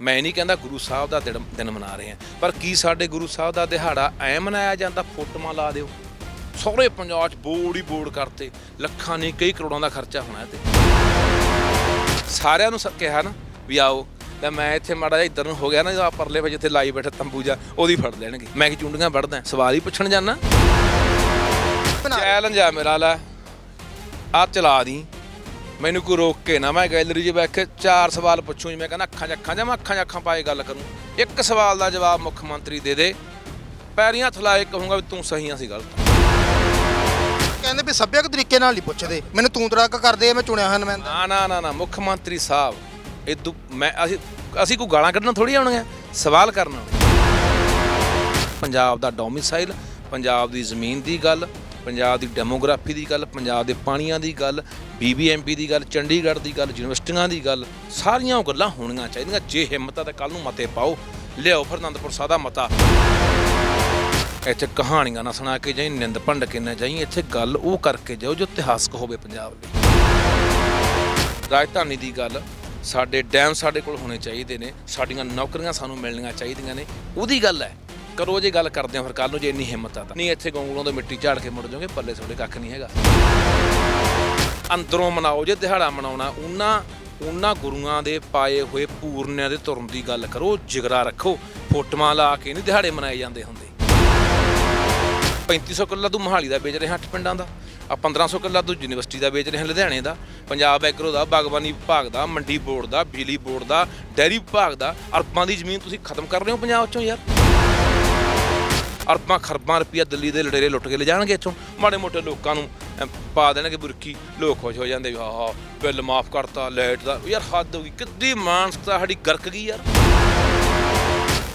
ਮੈਂ ਨਹੀਂ ਕਹਿੰਦਾ ਗੁਰੂ ਸਾਹਿਬ ਦਾ ਦਿਨ ਦਿਨ ਮਨਾ ਰਹੇ ਆ ਪਰ ਕੀ ਸਾਡੇ ਗੁਰੂ ਸਾਹਿਬ ਦਾ ਦਿਹਾੜਾ ਐ ਮਨਾਇਆ ਜਾਂਦਾ? ਫੋਟੋਆਂ ਲਾ ਦਿਓ। ਸਾਰੇ ਪੰਜਾਬ 'ਚ ਬੋਰਡ ਹੀ ਬੋਰਡ ਕਰਤੇ ਲੱਖਾਂ ਨਹੀਂ ਕਈ ਕਰੋੜਾਂ ਦਾ ਖਰਚਾ ਹੋਣਾ ਤੇ ਸਾਰਿਆਂ ਨੂੰ ਕਿਹਾ ਨਾ ਵੀ ਆਓ ਤਾਂ ਮੈਂ ਇੱਥੇ ਮਾੜਾ ਜਿਹਾ ਇੱਧਰ ਨੂੰ ਹੋ ਗਿਆ ਨਾ ਆਹ ਪਰਲੇ ਵੇ ਜਿੱਥੇ ਲਾਈ ਬੈਠੇ ਤੰਬੂ ਜਾ ਉਹਦੀ ਫੜ ਲੈਣਗੇ। ਮੈਂ ਕਿ ਚੁੰਡੀਆਂ ਵੜਦਾ ਸਵਾਲ ਹੀ ਪੁੱਛਣ ਜਾਣਾ ਚੈਲੰਜ ਆ ਮੇਰਾ ਲੈ। ਆ ਚਲਾ ਦੀ। ਮੈਨੂੰ ਕੋਈ ਰੋਕ ਕੇ ਨਾ ਮੈਂ ਗੈਲਰੀ 'ਚ ਬੈਠ ਕੇ ਚਾਰ ਸਵਾਲ ਪੁੱਛੂ ਜੀ ਮੈਂ ਕਹਿੰਦਾ ਅੱਖਾਂ 'ਚ ਅੱਖਾਂ ਜਾਂ ਮੈਂ ਅੱਖਾਂ 'ਚ ਅੱਖਾਂ ਪਾਏ ਗੱਲ ਕਰੂੰ। ਇੱਕ ਸਵਾਲ ਦਾ ਜਵਾਬ ਮੁੱਖ ਮੰਤਰੀ ਦੇ ਦੇ ਪੈਰੀਂ ਹੱਥ ਲਾਏ ਕਹੂੰਗਾ ਵੀ ਤੂੰ ਸਹੀ ਆ ਸੀ ਗਲਤ ਕਹਿੰਦੇ ਵੀ ਸੱਭਿਅਕ ਤਰੀਕੇ ਨਾਲ ਨਹੀਂ ਪੁੱਛਦੇ ਮੈਨੂੰ ਤੂੰ ਤਰਾਕ ਕਰਦੇ ਆ ਮੈਂ ਚੁਣਿਆ ਹੋਇਆ ਨੁਮਾਇੰਦਾ ਨਾ ਨਾ ਨਾ ਨਾ ਮੁੱਖ ਮੰਤਰੀ ਸਾਹਿਬ ਇਦੂ ਮੈਂ ਅਸੀਂ ਅਸੀਂ ਕੋਈ ਗਾਲਾਂ ਕੱਢਣ ਥੋੜੀ ਆਉਣਗੇ ਸਵਾਲ ਕਰਨ ਪੰਜਾਬ ਦਾ ਡੋਮਿਸਾਈਲ ਪੰਜਾਬ ਦੀ ਜ਼ਮੀਨ ਦੀ ਗੱਲ ਪੰਜਾਬ ਦੀ ਡੈਮੋਗ੍ਰਾਫੀ ਦੀ ਗੱਲ, ਪੰਜਾਬ ਦੇ ਪਾਣੀਆਂ ਦੀ ਗੱਲ ਬੀਬੀਐਮਪੀ ਦੀ ਗੱਲ, ਚੰਡੀਗੜ੍ਹ ਦੀ ਗੱਲ, ਯੂਨੀਵਰਸਿਟੀਆਂ ਦੀ ਗੱਲ, ਸਾਰੀਆਂ ਉਹ ਗੱਲਾਂ ਹੋਣੀਆਂ ਚਾਹੀਦੀਆਂ। ਜੇ ਹਿੰਮਤ ਆ ਤਾਂ ਕੱਲ ਨੂੰ ਮਤੇ ਪਾਓ। ਲਿਆਓ ਫਿਰ ਅਨੰਦਪੁਰ ਸਾਹਿਬ ਦਾ ਮਤਾ। ਇੱਥੇ ਕਹਾਣੀਆਂ ਨਾ ਸੁਣਾ ਕੇ ਜਾਈ, ਨਿੰਦ ਭੰਡ ਕੇ ਨਾ ਜਾਈ। ਇੱਥੇ ਗੱਲ ਉਹ ਕਰਕੇ ਜਾਓ ਜੋ ਇਤਿਹਾਸਕ ਹੋਵੇ ਪੰਜਾਬ ਲਈ। ਰਾਜਧਾਨੀ ਦੀ ਗੱਲ, ਸਾਡੇ ਡੈਮ ਸਾਡੇ ਕੋਲ ਹੋਣੇ ਚਾਹੀਦੇ ਨੇ। ਸਾਡੀਆਂ ਨੌਕਰੀਆਂ ਸਾਨੂੰ ਮਿਲਣੀਆਂ ਚਾਹੀਦੀਆਂ ਨੇ। ਉਹਦੀ ਗੱਲ ਹੈ ਕਰੋ ਜੇ ਗੱਲ ਕਰਦੇ ਆ ਫਿਰ ਕੱਲ ਨੂੰ ਜੇ ਇੰਨੀ ਹਿੰਮਤ ਆ ਤਾਂ। ਨਹੀਂ, ਇੱਥੇ ਗੋਂਗਲੋਂ ਤੋਂ ਮਿੱਟੀ ਝਾੜ ਕੇ ਮੁੜ ਜਾਓਗੇ, ਪੱਲੇ ਤੁਹਾਡੇ ਕੱਖ ਨਹੀਂ ਹੈਗਾ। ਅੰਦਰੋਂ ਮਨਾਓ ਜੇ, ਦਿਹਾੜਾ ਮਨਾਉਣਾ, ਉਹਨਾਂ ਉਹਨਾਂ ਗੁਰੂਆਂ ਦੇ ਪਾਏ ਹੋਏ ਪੂਰਨਿਆਂ ਦੇ ਤੁਰਨ ਦੀ ਗੱਲ ਕਰੋ, ਜਿਗਰਾ ਰੱਖੋ, ਫੋਟੋਆਂ ਲਾ ਕੇ ਨਹੀਂ ਦਿਹਾੜੇ ਮਨਾਏ ਜਾਂਦੇ ਹੁੰਦੇ। 3500 ਕਿੱਲਾ ਤੂੰ ਮੋਹਾਲੀ ਦਾ ਵੇਚ ਰਿਹਾ ਅੱਠ ਪਿੰਡਾਂ ਦਾ ਆ 1500 ਕਿੱਲਾ ਤੂੰ ਯੂਨੀਵਰਸਿਟੀ ਦਾ ਵੇਚ ਰਿਹਾ, ਲੁਧਿਆਣੇ ਦਾ, ਪੰਜਾਬ ਐਗਰੋ ਦਾ, ਬਾਗਬਾਨੀ ਵਿਭਾਗ ਦਾ, ਮੰਡੀ ਬੋਰਡ ਦਾ, ਬਿਜਲੀ ਬੋਰਡ ਦਾ, ਡੈਰੀ ਵਿਭਾਗ ਦਾ, ਅਰਬਾਂ ਦੀ ਜ਼ਮੀਨ ਤੁਸੀਂ ਖਤਮ ਕਰ ਰਹੇ ਹੋ ਪੰਜਾਬ ਚੋਂ ਯਾਰ। ਅਰਬਾਂ ਖਰਬਾਂ ਰੁਪਈਆ ਦਿੱਲੀ ਦੇ ਲੜੇਰੇ ਲੁੱਟ ਕੇ ਲੈ ਜਾਣਗੇ ਇੱਥੋਂ। ਮਾੜੇ ਮੋਟੇ ਲੋਕਾਂ ਨੂੰ ਪਾ ਦੇਣਗੇ ਬੁਰਕੀ ਲੋਕ ਖੁਸ਼ ਹੋ ਜਾਂਦੇ ਵੀ ਹਾਂ ਹਾਂ ਬਿੱਲ ਮਾਫ ਕਰਤਾ ਲਾਈਟ ਦਾ ਯਾਰ ਹੱਦ ਹੋ ਗਈ ਕਿੱਦੀ ਮਾਨਸਤਾ ਸਾਡੀ ਗਰਕ ਗਈ ਯਾਰ।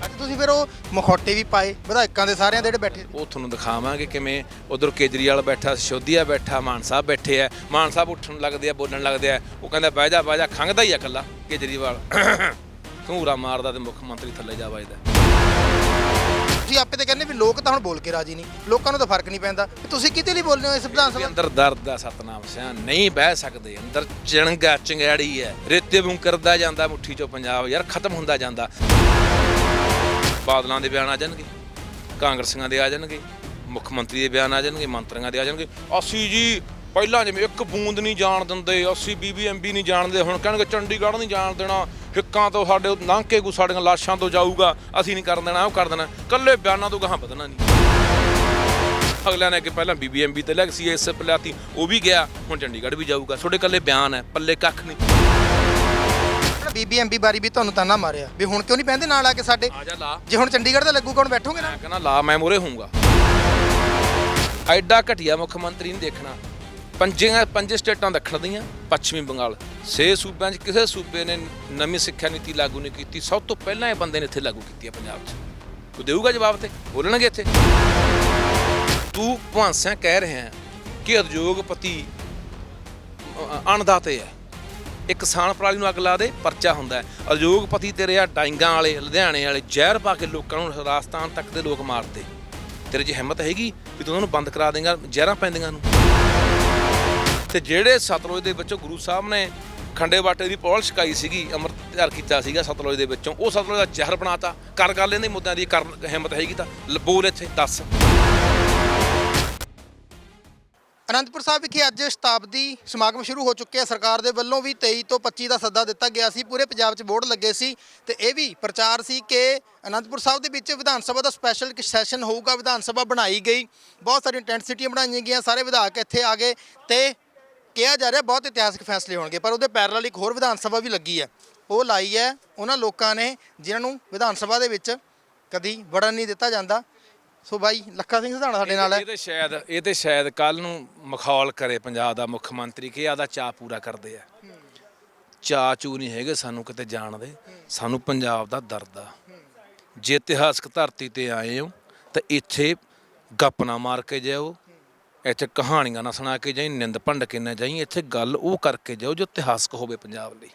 ਅੱਜ ਤੁਸੀਂ ਫਿਰ ਉਹ ਮਖੌਟੇ ਵੀ ਪਾਏ ਵਿਧਾਇਕਾਂ ਦੇ ਸਾਰਿਆਂ ਦੇ ਜਿਹੜੇ ਬੈਠੇ। ਉਹ ਤੁਹਾਨੂੰ ਦਿਖਾਵਾਂਗੇ ਕਿਵੇਂ ਉਧਰ ਕੇਜਰੀਵਾਲ ਬੈਠਾ ਸਿਸ਼ੋਦੀਆ ਬੈਠਾ ਮਾਨ ਸਾਹਿਬ ਬੈਠੇ ਆ। ਮਾਨ ਸਾਹਿਬ ਉੱਠਣ ਲੱਗਦੇ ਆ ਬੋਲਣ ਲੱਗਦੇ ਆ। ਉਹ ਕਹਿੰਦਾ ਬਹਿ ਜਾ ਬਹਿ ਜਾ ਖੰਗਦਾ ਹੀ ਆ ਇਕੱਲਾ ਕੇਜਰੀਵਾਲ। ਘੂਰਾ ਮਾਰਦਾ ਤੇ ਮੁੱਖ ਮੰਤਰੀ ਥੱਲੇ ਜਾ ਵੱਜਦਾ। ਤੁਸੀਂ ਆਪੇ ਤੇ ਕਹਿੰਦੇ ਵੀ ਲੋਕ ਤਾਂ ਹੁਣ ਬੋਲ ਕੇ ਰਾਜੀ ਨਹੀਂ ਲੋਕਾਂ ਨੂੰ ਤਾਂ ਫ਼ਰਕ ਨਹੀਂ ਪੈਂਦਾ। ਵੀ ਤੁਸੀਂ ਕਿਤੇ ਲਈ ਬੋਲਦੇ ਹੋ ਇਸ ਵਿਧਾਨ ਸਭਾ? ਅੰਦਰ ਦਰਦ ਦਾ ਸਤਨਾਮ ਸਿਆ ਨਹੀਂ ਬਹਿ ਸਕਦੇ ਅੰਦਰ ਚਿਣਗਾ ਚੰਗਿਆੜੀ ਹੈ ਰੇਤੇ ਵਾਂਗ ਕਰਦਾ ਜਾਂਦਾ ਮੁੱਠੀ ਚੋਂ ਪੰਜਾਬ ਯਾਰ ਖਤਮ ਹੁੰਦਾ ਜਾਂਦਾ। ਬਾਦਲਾਂ ਦੇ ਬਿਆਨ ਆ ਜਾਣਗੇ ਕਾਂਗਰਸੀਆਂ ਦੇ ਆ ਜਾਣਗੇ ਮੁੱਖ ਮੰਤਰੀ ਦੇ ਬਿਆਨ ਆ ਜਾਣਗੇ ਮੰਤਰੀਆਂ ਦੇ ਆ ਜਾਣਗੇ। ਅਸੀਂ ਜੀ ਪਹਿਲਾਂ ਜਿਵੇਂ ਇੱਕ ਬੂੰਦ ਨਹੀਂ ਜਾਣ ਦਿੰਦੇ ਅਸੀਂ ਬੀਬੀਐਮਬੀ ਨਹੀਂ ਜਾਣਦੇ ਹੁਣ ਕਹਿਣਗੇ ਚੰਡੀਗੜ੍ਹ ਨਹੀਂ ਜਾਣ ਦੇਣਾ ਹਿੱਕਾਂ ਤੋਂ ਸਾਡੇ ਲੰਘ ਕੇ ਕੋ ਸਾਡੀਆਂ ਲਾਸ਼ਾਂ ਤੋਂ ਜਾਊਗਾ ਅਸੀਂ ਨਹੀਂ ਕਰਨ ਦੇਣਾ ਉਹ ਕਰ ਦੇਣਾ। ਕੱਲੇ ਬਿਆਨਾਂ ਤੋਂ ਗਾਹਾਂ ਵਧਣਾ ਨਹੀਂ। ਅਗਲਿਆਂ ਨੇ ਕਿ ਪਹਿਲਾਂ ਬੀਬੀਐਮਬੀ ਤੇ ਲੱਗ ਸੀ ਐਸ ਪਲਾਤੀ ਉਹ ਵੀ ਗਿਆ ਹੁਣ ਚੰਡੀਗੜ੍ਹ ਵੀ ਜਾਊਗਾ। ਤੁਹਾਡੇ ਕੱਲੇ ਬਿਆਨ ਹੈ ਪੱਲੇ ਕੱਖ ਨਹੀਂ। ਬੀਬੀਐਮਬੀ ਬਾਰੀ ਵੀ ਤੁਹਾਨੂੰ ਤਾਨਾ ਮਾਰਿਆ ਵੀ ਹੁਣ ਕਿਉਂ ਨਹੀਂ ਪੈਂਦੇ ਨਾਲ ਆ ਕੇ ਸਾਡੇ? ਜਾ ਲਾ। ਜੇ ਹੁਣ ਚੰਡੀਗੜ੍ਹ ਦਾ ਲੱਗੂਗਾ ਹੁਣ ਬੈਠੋਗੇ ਨਾ? ਮੈਂ ਕਹਿੰਦਾ ਲਾ ਮੈਂ ਮੋਰੇ ਹੋਊਂਗਾ। ਐਡਾ ਘਟੀਆ ਮੁੱਖ ਮੰਤਰੀ ਨਹੀਂ ਦੇਖਣਾ। ਪੰਜੀਆਂ ਪੰਜ ਸਟੇਟਾਂ ਦੱਖਣ ਦੀਆਂ, ਪੱਛਮੀ ਬੰਗਾਲ। ਛੇ ਸੂਬਿਆਂ 'ਚ ਕਿਸੇ ਸੂਬੇ ਨੇ ਨਵੀਂ ਸਿੱਖਿਆ ਨੀਤੀ ਲਾਗੂ ਨਹੀਂ ਕੀਤੀ। ਸਭ ਤੋਂ ਪਹਿਲਾਂ ਇਹ ਬੰਦੇ ਨੇ ਇੱਥੇ ਲਾਗੂ ਕੀਤੀ ਹੈ ਪੰਜਾਬ 'ਚ। ਉਹ ਦੇਊਗਾ ਜਵਾਬ ਤੇ? ਬੋਲਣਗੇ ਇੱਥੇ। ਤੂੰ ਭਾਂਸਿਆਂ ਕਹਿ ਰਿਹਾ ਕਿ ਉਦਯੋਗਪਤੀ, ਅ- ਅਣਦਾਤੇ ਹੈ। ਇਹ ਕਿਸਾਨ ਪਰਾਲੀ ਨੂੰ ਅੱਗ ਲਾ ਦੇ, ਪਰਚਾ ਹੁੰਦਾ ਹੈ। ਉਦਯੋਗਪਤੀ ਤੇਰੇ ਆ ਡਾਂਗਾਂ ਵਾਲੇ, ਲੁਧਿਆਣੇ ਵਾਲੇ, ਜ਼ਹਿਰ ਪਾ ਕੇ ਲੋਕਾਂ ਨੂੰ ਰਾਜਸਥਾਨ ਤੱਕ ਦੇ ਲੋਕ ਮਾਰਦੇ। ਤੇਰੇ 'ਚ ਹਿੰਮਤ ਹੈਗੀ ਵੀ ਤੂੰ ਉਹਨਾਂ ਨੂੰ ਬੰਦ ਕਰਾ ਦੇਂਗਾ, ਜ਼ਹਿਰਾਂ ਪੈਂਦੀਆਂ ਨੂੰ। ਤੇ ਜਿਹੜੇ ਸਤਲੁਜ ਦੇ ਵਿੱਚੋਂ ਗੁਰੂ ਸਾਹਿਬ ਨੇ ਖੰਡੇ ਬਾਟੇ ਦੀ ਪੌਲ ਛਕਾਈ ਸੀਗੀ ਅੰਮ੍ਰਿਤ ਤਿਆਰ ਕੀਤਾ ਸੀਗਾ ਸਤਲੁਜ ਦੇ ਵਿੱਚੋਂ, ਉਹ ਸਤਲੁਜ ਦਾ ਜ਼ਹਿਰ ਬਣਾਤਾ। ਕਰ ਗੱਲ ਇਹਦੇ ਮੁੱਦਿਆਂ ਦੀ ਕਰ ਹਿੰਮਤ ਹੈਗੀ ਤਾਂ, ਲ- ਬੋਲ ਇੱਥੇ, ਦੱਸ। ਅਨੰਦਪੁਰ ਸਾਹਿਬ ਵਿਖੇ ਅੱਜ ਸ਼ਤਾਬਦੀ ਸਮਾਗਮ ਸ਼ੁਰੂ ਹੋ ਚੁੱਕਿਆ। ਸਰਕਾਰ ਦੇ ਵੱਲੋਂ ਵੀ 23 ਤੋਂ 25 ਦਾ ਸੱਦਾ ਦਿੱਤਾ ਗਿਆ ਸੀ। ਪੂਰੇ ਪੰਜਾਬ 'ਚ ਬੋਰਡ ਲੱਗੇ ਸੀ ਤੇ ਇਹ ਵੀ ਪ੍ਰਚਾਰ ਸੀ ਕਿ ਅਨੰਦਪੁਰ ਸਾਹਿਬ ਦੇ ਵਿੱਚ ਵਿਧਾਨ ਸਭਾ ਦਾ ਸਪੈਸ਼ਲ ਇੱਕ ਸੈਸ਼ਨ ਹੋਊਗਾ। ਵਿਧਾਨ ਸਭਾ ਬਣਾਈ ਗਈ। ਬਹੁਤ ਸਾਰੀਆਂ ਟੈਂਟ ਸਿਟੀਆਂ ਬਣਾਈਆਂ ਗਈਆਂ। ਸਾਰੇ ਵਿਧਾਇਕ ਇੱਥੇ ਆ ਗਏ ਤੇ ਕਿਹਾ ਜਾ ਰਿਹਾ ਬਹੁਤ ਇਤਿਹਾਸਕ ਫੈਸਲੇ ਹੋਣਗੇ ਪਰ ਉਹਦੇ ਪੈਰਲਲ ਇੱਕ ਹੋਰ ਵਿਧਾਨ ਸਭਾ ਵੀ ਲੱਗੀ ਹੈ। ਉਹ ਲਾਈ ਹੈ ਉਹਨਾਂ ਲੋਕਾਂ ਨੇ ਜਿਨ੍ਹਾਂ ਨੂੰ ਵਿਧਾਨ ਸਭਾ ਦੇ ਵਿੱਚ ਕਦੀ ਵੜਨ ਨਹੀਂ ਦਿੱਤਾ ਜਾਂਦਾ। ਸੋ ਬਾਈ ਲੱਖਾ ਸਿੰਘ ਸਧਾਣਾ ਸਾਡੇ ਨਾਲ ਹੈ। ਇਹ ਤੇ ਸ਼ਾਇਦ ਇਹ ਤੇ ਸ਼ਾਇਦ ਕੱਲ ਨੂੰ ਮਖੌਲ ਕਰੇ ਪੰਜਾਬ ਦਾ ਮੁੱਖ ਮੰਤਰੀ ਕਿ ਆਦਾ ਚਾਹ ਪੂਰਾ ਕਰਦੇ ਆ। ਚਾਹ ਚੂ ਨਹੀਂ ਹੈਗੇ ਸਾਨੂੰ ਕਿਤੇ ਜਾਣ ਦੇ। ਸਾਨੂੰ ਪੰਜਾਬ ਦਾ ਦਰਦ ਆ। ਜੇ ਇਤਿਹਾਸਕ ਧਰਤੀ ਤੇ ਆਏ ਹੋ ਤਾਂ ਇੱਥੇ ਗੱਪ ਨਾ ਮਾਰ ਕੇ ਜਾਓ ਇੱਥੇ ਕਹਾਣੀਆਂ ਨਾ ਸੁਣਾ ਕੇ ਜਾਈ, ਨਿੰਦ ਭੰਡ ਕੇ ਨਾ ਜਾਈ, ਇੱਥੇ ਗੱਲ ਉਹ ਕਰਕੇ ਜਾਓ ਜੋ ਇਤਿਹਾਸਕ ਹੋਵੇ ਪੰਜਾਬ ਲਈ।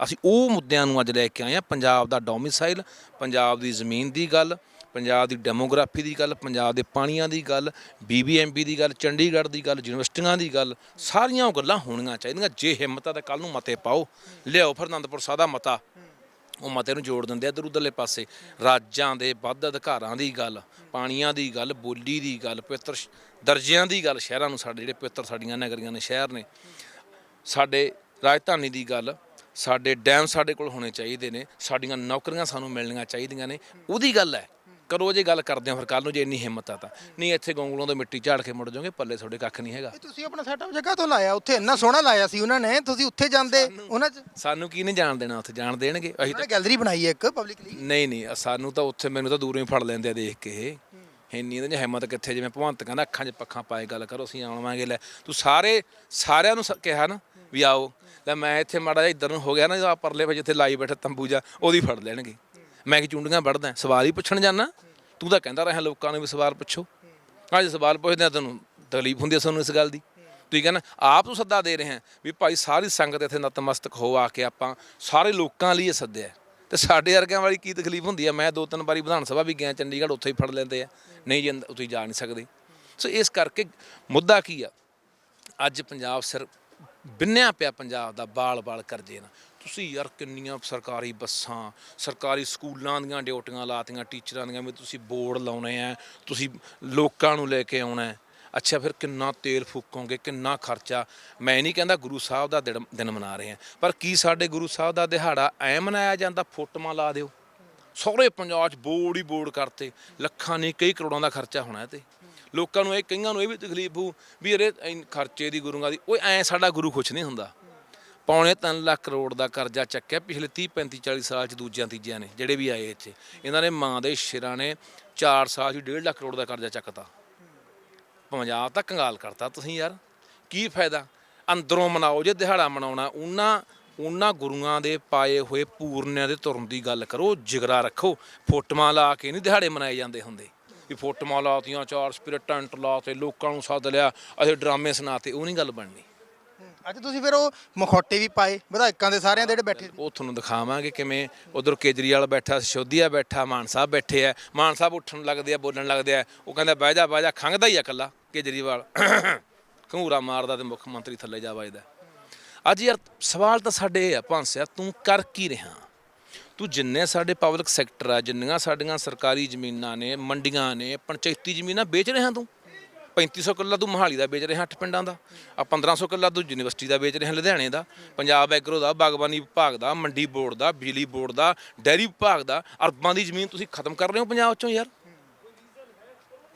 ਅਸੀਂ ਉਹ ਮੁੱਦਿਆਂ ਨੂੰ ਅੱਜ ਲੈ ਕੇ ਆਏ ਆ ਪੰਜਾਬ ਦਾ ਡੋਮਿਸਾਈਲ ਪੰਜਾਬ ਦੀ ਜ਼ਮੀਨ ਦੀ ਗੱਲ, ਪੰਜਾਬ ਦੀ ਡੈਮੋਗ੍ਰਾਫੀ ਦੀ ਗੱਲ, ਪੰਜਾਬ ਦੇ ਪਾਣੀਆਂ ਦੀ ਗੱਲ ਬੀਬੀਐਮਬੀ ਦੀ ਗੱਲ, ਚੰਡੀਗੜ੍ਹ ਦੀ ਗੱਲ, ਯੂਨੀਵਰਸਿਟੀਆਂ ਦੀ ਗੱਲ, ਸਾਰੀਆਂ ਉਹ ਗੱਲਾਂ ਹੋਣੀਆਂ ਚਾਹੀਦੀਆਂ। ਜੇ ਹਿੰਮਤ ਆ ਤਾਂ ਕੱਲ ਨੂੰ ਮਤੇ ਪਾਓ, ਲਿਆਓ ਫਿਰ ਅਨੰਦਪੁਰ ਸਾਹਿਬ ਦਾ ਮਤਾ ਉਹ ਮਤੇ ਨੂੰ ਜੋੜ ਦਿੰਦੇ ਆ ਇੱਧਰ ਉਧਰਲੇ ਪਾਸੇ। ਰਾਜਾਂ ਦੇ ਵੱਧ ਅਧਿਕਾਰਾਂ ਦੀ ਗੱਲ, ਪਾਣੀਆਂ ਦੀ ਗੱਲ, ਬੋਲੀ ਦੀ ਗੱਲ, ਪਵਿੱਤਰ ਦਰਜਿਆਂ ਦੀ ਗੱਲ ਸ਼ਹਿਰਾਂ ਨੂੰ ਸਾਡੇ ਜਿਹੜੇ ਪਵਿੱਤਰ ਸਾਡੀਆਂ ਨਗਰੀਆਂ ਨੇ ਸ਼ਹਿਰ ਨੇ ਸਾਡੇ ਰਾਜਧਾਨੀ ਦੀ ਗੱਲ ਸਾਡੇ ਡੈਮ ਸਾਡੇ ਕੋਲ ਹੋਣੇ ਚਾਹੀਦੇ ਨੇ ਸਾਡੀਆਂ ਨੌਕਰੀਆਂ ਸਾਨੂੰ ਮਿਲਣੀਆਂ ਚਾਹੀਦੀਆਂ ਨੇ ਉਹਦੀ ਗੱਲ ਹੈ। ਕਰੋ ਜੇ ਗੱਲ ਕਰਦੇ ਹੋ ਫਿਰ ਕੱਲ ਨੂੰ ਜੇ ਇੰਨੀ ਹਿੰਮਤ ਆ ਤਾਂ। ਨਹੀਂ ਇੱਥੇ ਗੋਂਗਲੋਂ ਤੋਂ ਮਿੱਟੀ ਝਾੜ ਕੇ ਮੁੜ ਜਾਓਗੇ ਪੱਲੇ ਤੁਹਾਡੇ ਕੱਖ ਨਹੀਂ ਹੈਗਾ। ਇਹ ਤੁਸੀਂ ਆਪਣਾ ਸੈਟਅਪ ਜਗ੍ਹਾ ਤੋਂ ਲਾਇਆ ਉੱਥੇ ਇੰਨਾ ਸੋਹਣਾ ਲਾਇਆ ਸੀ ਉਹਨਾਂ ਨੇ ਤੁਸੀਂ ਉੱਥੇ ਜਾਂਦੇ ਉਹਨਾਂ 'ਚ ਸਾਨੂੰ ਕੀ ਨਹੀਂ ਜਾਣ ਦੇਣਾ ਉੱਥੇ ਜਾਣ ਦੇਣਗੇ ਅਸੀਂ ਗੈਲਰੀ ਬਣਾਈ ਹੈ ਇੱਕ ਪਬਲਿਕਲੀ ਨਹੀਂ ਨਹੀਂ ਸਾਨੂੰ ਤਾਂ ਉੱਥੇ ਮੈਨੂੰ ਤਾਂ ਦੂਰੋਂ ਹੀ ਫੜ ਲੈਂਦੇ ਆ ਦੇਖ ਕੇ ਇਹ। ਇੰਨੀ ਇਹਦੇ 'ਚ ਹਿੰਮਤ ਕਿੱਥੇ, ਜਿਵੇਂ ਭਗਵੰਤ ਕਹਿੰਦਾ ਅੱਖਾਂ 'ਚ ਪੱਖਾਂ ਪਾਏ, ਗੱਲ ਕਰੋ, ਅਸੀਂ ਆਵਾਂਗੇ ਲੈ, ਤੂੰ ਸਾਰੇ, ਸਾਰਿਆਂ ਨੂੰ ਸ- ਕਿਹਾ ਨਾ ਵੀ ਆਓ। ਲੈ, ਮੈਂ ਇੱਥੇ ਮਾੜਾ ਜਿਹਾ ਇੱਧਰ ਨੂੰ ਹੋ ਗਿਆ ਨਾ ਜਦੋਂ ਆ ਪਰਲੇ ਵਜੇ ਜਿੱਥੇ ਲਾਈ ਬੈਠਾ ਤੰਬੂ ਜਾ ਉਹਦੀ ਫੜ ਲੈਣਗੇ। ਮੈਂ ਕਿ ਚੁੰਡੀਆਂ ਵੜਦਾ ਸਵਾਲ ਹੀ ਪੁੱਛਣ ਜਾਣਾ ਤੂੰ ਤਾਂ ਕਹਿੰਦਾ ਰਿਹਾ ਲੋਕਾਂ ਨੂੰ ਵੀ ਸਵਾਲ ਪੁੱਛੋ। ਅੱਜ ਸਵਾਲ ਪੁੱਛਦੇ ਆ ਤੁਹਾਨੂੰ ਤਕਲੀਫ ਹੁੰਦੀ ਹੈ ਸਾਨੂੰ ਇਸ ਗੱਲ ਦੀ। ਤੁਸੀਂ ਕਹਿੰਦਾ, ਆਪ ਨੂੰ ਸੱਦਾ ਦੇ ਰਹੇ ਹਾਂ ਵੀ ਭਾਈ, ਸਾਰੀ ਸੰਗਤ ਇੱਥੇ ਨਤਮਸਤਕ ਹੋ ਆ ਕੇ ਆਪਾਂ ਸਾਰੇ ਲੋਕਾਂ ਲਈ ਇਹ ਸੱਦਿਆ। ਤੇ ਸਾਡੇ ਵਰਗਿਆਂ ਵਾਲੀ ਕੀ ਤਕਲੀਫ ਹੁੰਦੀ ਹੈ ਮੈਂ ਦੋ ਤਿੰਨ ਵਾਰੀ ਵਿਧਾਨ ਸਭਾ ਵੀ ਗਿਆ ਚੰਡੀਗੜ੍ਹ ਉੱਥੇ ਹੀ ਫੜ ਲੈਂਦੇ ਆ। ਨਹੀਂ ਜੀ ਉੱਥੇ ਜਾ ਨਹੀਂ ਸਕਦੇ। ਸੋ ਇਸ ਕਰਕੇ ਮੁੱਦਾ ਕੀ ਆ? ਅੱਜ ਪੰਜਾਬ ਸਿਰ ਬਿੰਨਿਆ ਪਿਆ ਪੰਜਾਬ ਦਾ ਬਾਲ-ਬਾਲ ਕਰਜੇ ਨਾਲ ਤੁਸੀਂ ਯਾਰ ਕਿੰਨੀਆਂ ਸਰਕਾਰੀ ਬੱਸਾਂ, ਸਰਕਾਰੀ ਸਕੂਲਾਂ ਦੀਆਂ ਡਿਊਟੀਆਂ ਲਾਤੀਆਂ, ਟੀਚਰਾਂ ਦੀਆਂ ਵੀ ਤੁਸੀਂ ਬੋਰਡ ਲਾਉਣੇ ਆ, ਤੁਸੀਂ ਲੋਕਾਂ ਨੂੰ ਲੈ ਕੇ ਆਉਣਾ। ਅੱਛਾ, ਫਿਰ ਕਿੰਨਾ ਤੇਲ ਫੂਕੋਗੇ, ਕਿੰਨਾ ਖਰਚਾ? ਮੈਂ ਨਹੀਂ ਕਹਿੰਦਾ ਗੁਰੂ ਸਾਹਿਬ ਦਾ ਦਿਨ ਦਿਨ ਮਨਾ ਰਹੇ ਆ ਪਰ ਕੀ ਸਾਡੇ ਗੁਰੂ ਸਾਹਿਬ ਦਾ ਦਿਹਾੜਾ ਐ ਮਨਾਇਆ ਜਾਂਦਾ? ਫੋਟੋਆਂ ਲਾ ਦਿਓ। ਸਹੁਰੇ ਪੰਜਾਬ 'ਚ ਬੋਰਡ ਹੀ ਬੋਰਡ ਕਰਤੇ। ਲੱਖਾਂ ਨਹੀਂ, ਕਈ ਕਰੋੜਾਂ ਦਾ ਖਰਚਾ ਹੋਣਾ ਤੇ ਲੋਕਾਂ ਨੂੰ ਇਹ, ਕਈਆਂ ਨੂੰ ਇਹ ਵੀ ਤਕਲੀਫ ਹੋਊ ਵੀ ਇਹਦੇ ਇੰਨ ਖਰਚੇ ਦੀ ਗੁਰੂਆਂ ਦੀ, ਓਏ ਐ ਸਾਡਾ ਗੁਰੂ ਖੁਸ਼ ਨਹੀਂ ਹੁੰਦਾ। ਪੌਣੇ 3 ਲੱਖ ਕਰੋੜ ਦਾ ਕਰਜ਼ਾ ਚੱਕਿਆ ਪਿਛਲੇ 30 35 40 ਸਾਲ 'ਚ ਦੂਜਿਆਂ, ਤੀਜਿਆਂ ਨੇ, ਜਿਹੜੇ ਵੀ ਆਏ ਇੱਥੇ। ਇਹਨਾਂ ਨੇ ਮਾਂ ਦੇ ਸ਼ਿਰਾਂ ਨੇ 4 ਸਾਲ 'ਚ 1.5 ਲੱਖ ਕਰੋੜ ਦਾ ਕਰਜ਼ਾ ਚੱਕਤਾ। ਪੰਜਾਬ ਤਾਂ ਕੰਗਾਲ ਕਰਤਾ ਤੁਸੀਂ ਯਾਰ। ਕੀ ਫਾਇਦਾ? ਅੰਦਰੋਂ ਮਨਾਓ ਜੇ ਦਿਹਾੜਾ ਮਨਾਉਣਾ ਉਹਨਾਂ ਉਹਨਾਂ ਗੁਰੂਆਂ ਦੇ ਪਾਏ ਹੋਏ ਪੂਰਨਿਆਂ ਦੇ ਤੁਰਨ ਦੀ ਗੱਲ ਕਰੋ ਜਿਗਰਾ ਰੱਖੋ। ਫੋਟੋਆਂ ਲਾ ਕੇ ਨਹੀਂ ਦਿਹਾੜੇ ਮਨਾਏ ਜਾਂਦੇ ਹੁੰਦੇ। ਵੀ ਫੋਟੋਆਂ ਲਾਤੀਆਂ ਚਾਰ ਸਪਿਰਿਟ ਟੈਂਟ ਲਾਤੇ ਲੋਕਾਂ ਨੂੰ ਸੱਦ ਲਿਆ ਅਸੀਂ ਡਰਾਮੇ ਸੁਣਾਤੇ ਉਹ ਨਹੀਂ ਗੱਲ ਬਣਨੀ। ਅੱਜ ਤੁਸੀਂ ਫਿਰ ਉਹ ਮਖੌਟੇ ਵੀ ਪਾਏ ਵਿਧਾਇਕਾਂ ਦੇ ਸਾਰਿਆਂ ਦੇ ਜਿਹੜੇ ਬੈਠੇ ਉਹ ਤੁਹਾਨੂੰ ਦਿਖਾਵਾਂਗੇ ਕਿਵੇਂ ਉਧਰ ਕੇਜਰੀਵਾਲ ਬੈਠਾ ਸਿਸ਼ੋਦੀਆ ਬੈਠਾ ਮਾਨ ਸਾਹਿਬ ਬੈਠੇ ਆ। ਮਾਨ ਸਾਹਿਬ ਉੱਠਣ ਲੱਗਦੇ ਆ ਬੋਲਣ ਲੱਗਦੇ ਆ। ਉਹ ਕਹਿੰਦਾ ਬਹਿ ਜਾ ਬਹਿ ਜਾ ਖੰਗਦਾ ਹੀ ਆ ਇਕੱਲਾ। ਕੇਜਰੀਵਾਲ ਘੂਰਾ ਮਾਰਦਾ ਤੇ ਮੁੱਖ ਮੰਤਰੀ ਥੱਲੇ ਜਾ ਵੱਜਦਾ। ਅੱਜ ਯਾਰ ਸਵਾਲ ਤਾਂ ਸਾਡੇ ਇਹ ਆ ਭਾਂਸਿਆ ਤੂੰ ਕਰ ਕੀ ਰਿਹਾ? ਤੂੰ ਜਿੰਨੇ ਸਾਡੇ ਪਬਲਿਕ ਸੈਕਟਰ ਆ, ਜਿੰਨੀਆਂ ਸਾਡੀਆਂ ਸਰਕਾਰੀ ਜ਼ਮੀਨਾਂ ਨੇ, ਮੰਡੀਆਂ ਨੇ, ਪੰਚਾਇਤੀ ਜ਼ਮੀਨਾਂ ਵੇਚ ਰਿਹਾ ਤੂੰ? 3500 ਕਿੱਲਾ ਤੂੰ ਮਹਾਲੀ ਦਾ ਵੇਚ ਰਿਹਾ ਅੱਠ ਪਿੰਡਾਂ ਦਾ। ਆ 1500 ਕਿੱਲਾ ਤੂੰ ਯੂਨੀਵਰਸਿਟੀ ਦਾ ਵੇਚ ਰਿਹਾ, ਲੁਧਿਆਣੇ ਦਾ। ਪੰਜਾਬ ਐਗਰੋ ਦਾ, ਬਾਗਬਾਨੀ ਵਿਭਾਗ ਦਾ, ਮੰਡੀ ਬੋਰਡ ਦਾ, ਬਿਜਲੀ ਬੋਰਡ ਦਾ, ਡੈਰੀ ਵਿਭਾਗ ਦਾ, ਅਰਬਾਂ ਦੀ ਜ਼ਮੀਨ ਤੁਸੀਂ ਖਤਮ ਕਰ ਰਹੇ ਹੋ ਪੰਜਾਬ ਚੋਂ ਯਾਰ।